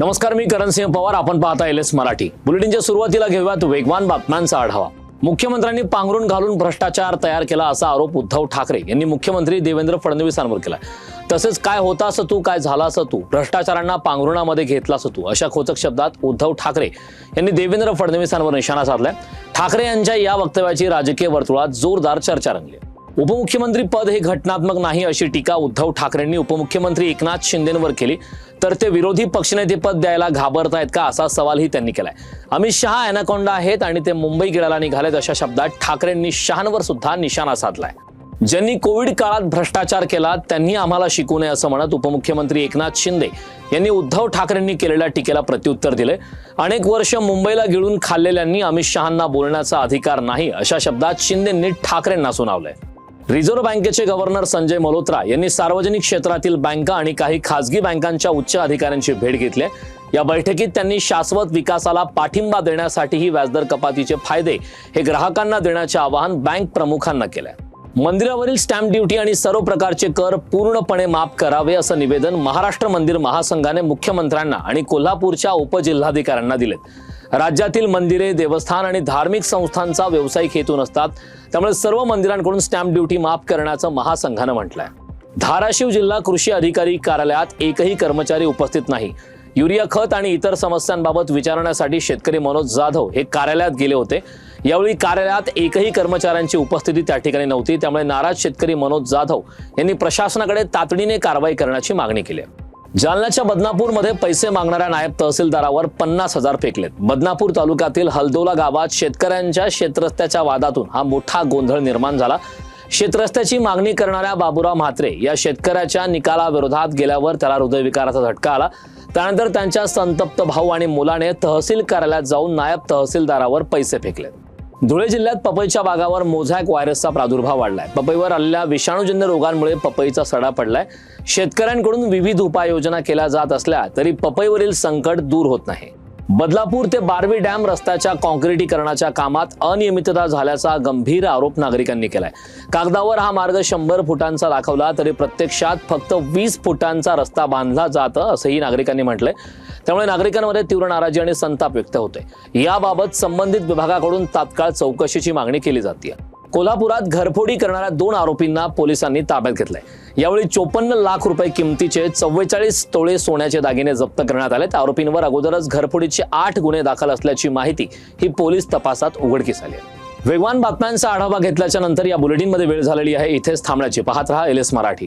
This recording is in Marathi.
नमस्कार मी करणसिंह पवार. आपण पाहता एल एस मराठी. बुलेटिनच्या सुरुवातीला घेऊयात वेगवान बातम्यांचा आढावा. मुख्यमंत्र्यांनी पांघरून घालून भ्रष्टाचार तयार केला असा आरोप उद्धव ठाकरे यांनी मुख्यमंत्री देवेंद्र फडणवीसांवर केला. तसेच काय होता असं तू काय झाला असं तू भ्रष्टाचारांना पांघरुणामध्ये घेतला असं तू अशा खोचक शब्दात उद्धव ठाकरे यांनी देवेंद्र फडणवीसांवर निशाणा साधलाय. ठाकरे यांच्या या वक्तव्याची राजकीय वर्तुळात जोरदार चर्चा रंगली उपमुख्यमंत्री पद हे घटनात्मक नाही अशी टीका उद्धव ठाकरेंनी उपमुख्यमंत्री एकनाथ शिंदेंवर केली. तर ते विरोधी पक्षनेते पद द्यायला घाबरतायत का असा सवालही त्यांनी केलाय. अमित शहा अॅनाकोंडा आहेत आणि ते मुंबई गिळायला निघालेत अशा शब्दात ठाकरेंनी शहांवर सुद्धा निशाणा साधलाय. ज्यांनी कोविड काळात भ्रष्टाचार केला त्यांनी आम्हाला शिकू नये असं म्हणत उपमुख्यमंत्री एकनाथ शिंदे यांनी उद्धव ठाकरेंनी केलेल्या टीकेला प्रत्युत्तर दिले अनेक वर्ष मुंबईला गिळून खाल्लेल्यांनी अमित शहांना बोलण्याचा अधिकार नाही अशा शब्दात शिंदेंनी ठाकरेंना सुनावलंय. रिझर्व्ह बँकेचे गव्हर्नर संजय मल्होत्रा यांनी सार्वजनिक क्षेत्रातील बँका आणि काही खासगी बँकांच्या उच्च अधिकाऱ्यांची भेट घेतली या बैठकीत त्यांनी शाश्वत विकासाला पाठिंबा देण्यासाठीही व्याजदर कपातीचे फायदे हे ग्राहकांना देण्याचे आवाहन बँक प्रमुखांना केलंय. मंदिरावरील स्टॅम्प ड्युटी आणि सर्व प्रकारचे कर पूर्णपणे माफ करावे असं निवेदन महाराष्ट्र मंदिर महासंघाने मुख्यमंत्र्यांना आणि कोल्हापूरच्या उपजिल्हाधिकाऱ्यांना दिलेत. राज्यातील मंदिरे देवस्थान आणि धार्मिक संस्थांचा व्यावसायिक हेतू नसतात. त्यामुळे सर्व मंदिरांकडून स्टॅम्प ड्युटी माफ करण्याचं महासंघानं म्हटलंय. धाराशिव जिल्हा कृषी अधिकारी कार्यालयात एकही कर्मचारी उपस्थित नाही. युरिया खत आणि इतर समस्यांबाबत विचारण्यासाठी शेतकरी मनोज जाधव हे कार्यालयात गेले होते. यावेळी कार्यालयात एकही कर्मचाऱ्यांची उपस्थिती त्या ठिकाणी नव्हती. त्यामुळे नाराज शेतकरी मनोज जाधव यांनी प्रशासनाकडे तातडीने कारवाई करण्याची मागणी केली आहे. जालन्याच्या बदनापूरमध्ये पैसे मागणाऱ्या नायब तहसीलदारावर पन्नास हजार फेकलेत. बदनापूर तालुक्यातील हलदोला गावात शेतकऱ्यांच्या शेतरस्त्याच्या वादातून हा मोठा गोंधळ निर्माण झाला. शेतरस्त्याची मागणी करणाऱ्या बाबुराव म्हात्रे या शेतकऱ्याच्या निकालाविरोधात गेल्यावर त्याला हृदयविकाराचा झटका आला. त्यानंतर त्यांच्या संतप्त भाऊ आणि मुलाने तहसील कार्यालयात जाऊन नायब तहसीलदारावर पैसे फेकलेत. धुळे जिल्ह्यात पपईच्या बागावर मोझॅक व्हायरसचा प्रादुर्भाव वाढलाय. पपईवर आलेल्या विषाणूजन्य रोगांमुळे पपईचा सडा पडलाय. शेतकऱ्यांकडून विविध उपाययोजना केल्या जात असल्या तरी पपईवरील संकट दूर होत नाही. बदलापूर ते बारवी डॅम रस्त्याच्या काँक्रिटीकरणाच्या कामात अनियमितता झाल्याचा गंभीर आरोप नागरिकांनी केलाय. कागदावर हा मार्ग शंभर फुटांचा दाखवला तरी प्रत्यक्षात फक्त वीस फुटांचा रस्ता बांधला जात असंही नागरिकांनी म्हटलंय. त्यामुळे नागरिकांमध्ये तीव्र नाराजी आणि संताप व्यक्त होते याबाबत संबंधित विभागाकडून तात्काळ चौकशीची मागणी केली जाते कोल्हापुरात घरफोडी करणाऱ्या दोन आरोपींना पोलिसांनी ताब्यात घेतलंय. यावेळी चोपन्न लाख रुपये किमतीचे चव्वेचाळीस तोळे सोन्याचे दागिने जप्त करण्यात आले आरोपींवर अगोदरच घरफोडीचे आठ गुन्हे दाखल असल्याची माहिती ही पोलीस तपासात उघडकीस आली आहे. वेगवान बातम्यांचा आढावा घेतल्याच्या नंतर या बुलेटिनमध्ये वेळ झालेली आहे. इथेच थांबण्याची. पाहत रहा एल एस मराठी.